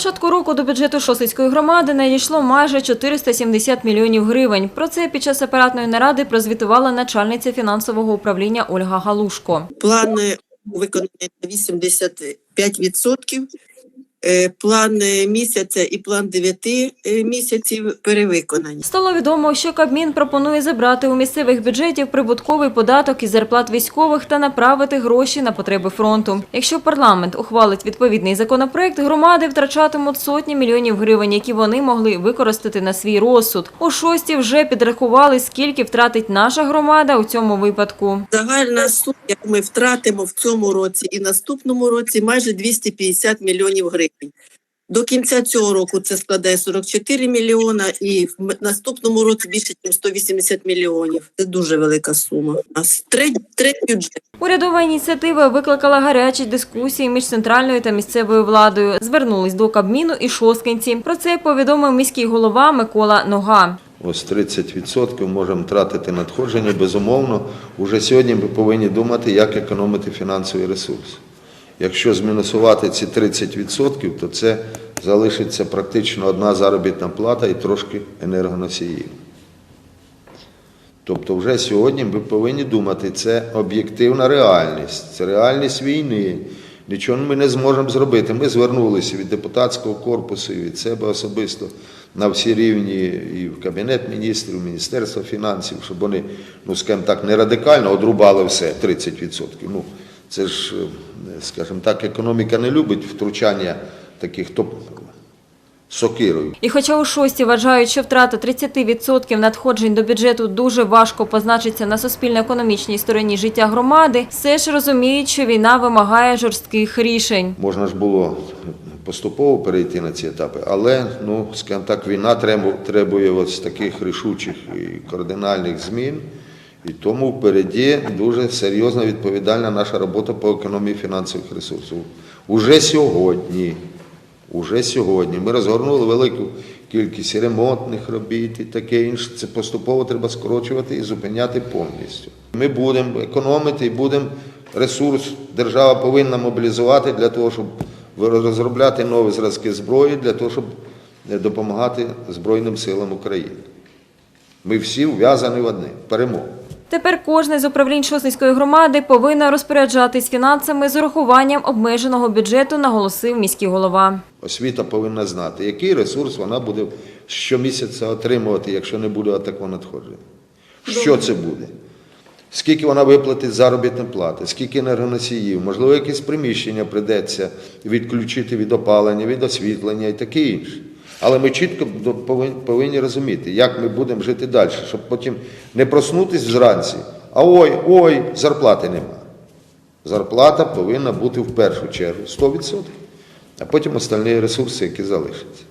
початку року до бюджету Шосицької громади надійшло майже 470 мільйонів гривень. Про це під час апаратної наради прозвітувала начальниця фінансового управління Ольга Галушко. Плани виконання на 85%. Е, План е, місяця і план 9 е, місяців перевиконані. Стало відомо, що Кабмін пропонує забрати у місцевих бюджетів прибутковий податок із зарплат військових та направити гроші на потреби фронту. Якщо парламент ухвалить відповідний законопроект, громади втрачатимуть сотні мільйонів гривень, які вони могли використати на свій розсуд. У шості вже підрахували, скільки втратить наша громада у цьому випадку. Загальна сума, ми втратимо в цьому році і наступному році, майже 250 мільйонів гривень. До кінця цього року це складає 44 мільйона, і в наступному році більше ніж 180 мільйонів. Це дуже велика сума. А треть бюджет. Урядова ініціатива викликала гарячі дискусії між центральною та місцевою владою. Звернулись до Кабміну і шосткинці. Про це повідомив міський голова Микола Нога. Ось 30% можемо тратити надходження. Безумовно, уже сьогодні ми повинні думати, як економити фінансовий ресурс. Якщо змінусувати ці 30%, то це залишиться практично одна заробітна плата і трошки енергоносіїв. Тобто вже сьогодні ми повинні думати, це об'єктивна реальність, це реальність війни. Нічого ми не зможемо зробити. Ми звернулися від депутатського корпусу і від себе особисто на всі рівні і в Кабінет міністрів, в Міністерство фінансів, щоб вони, ну скажімо так, не радикально одрубали все 30%. Ну, це ж, е, скажімо так, економіка не любить втручання таких топ сокирою. І хоча у шості вважають, що втрата 30% надходжень до бюджету дуже важко позначиться на суспільно-економічній стороні життя громади, все ж розуміють, що війна вимагає жорстких рішень. Можна ж було поступово перейти на ці етапи, але, ну, скажімо так, війна требу- требує ось таких рішучих і кардинальних змін. І тому впереді дуже серйозна відповідальна наша робота по економії фінансових ресурсів. Уже сьогодні, уже сьогодні ми розгорнули велику кількість ремонтних робіт і таке інше. Це поступово треба скорочувати і зупиняти повністю. Ми будемо економити і будемо ресурс держава повинна мобілізувати для того, щоб розробляти нові зразки зброї, для того, щоб допомагати Збройним силам України. Ми всі вв'язані в одне перемогу. Тепер кожне з управлінь Шосницької громади повинна розпоряджатись фінансами з урахуванням обмеженого бюджету, наголосив міський голова. Освіта повинна знати, який ресурс вона буде щомісяця отримувати, якщо не буде такого надходження. Що це буде? Скільки вона виплатить заробітні плати, скільки енергоносіїв, можливо, якесь приміщення прийдеться відключити від опалення, від освітлення і таке інше. Але ми чітко повинні, розуміти, як ми будемо жити далі, щоб потім не проснутися зранці, а ой, ой, зарплати нема. Зарплата повинна бути в першу чергу 100%, а потім остальні ресурси, які залишаться.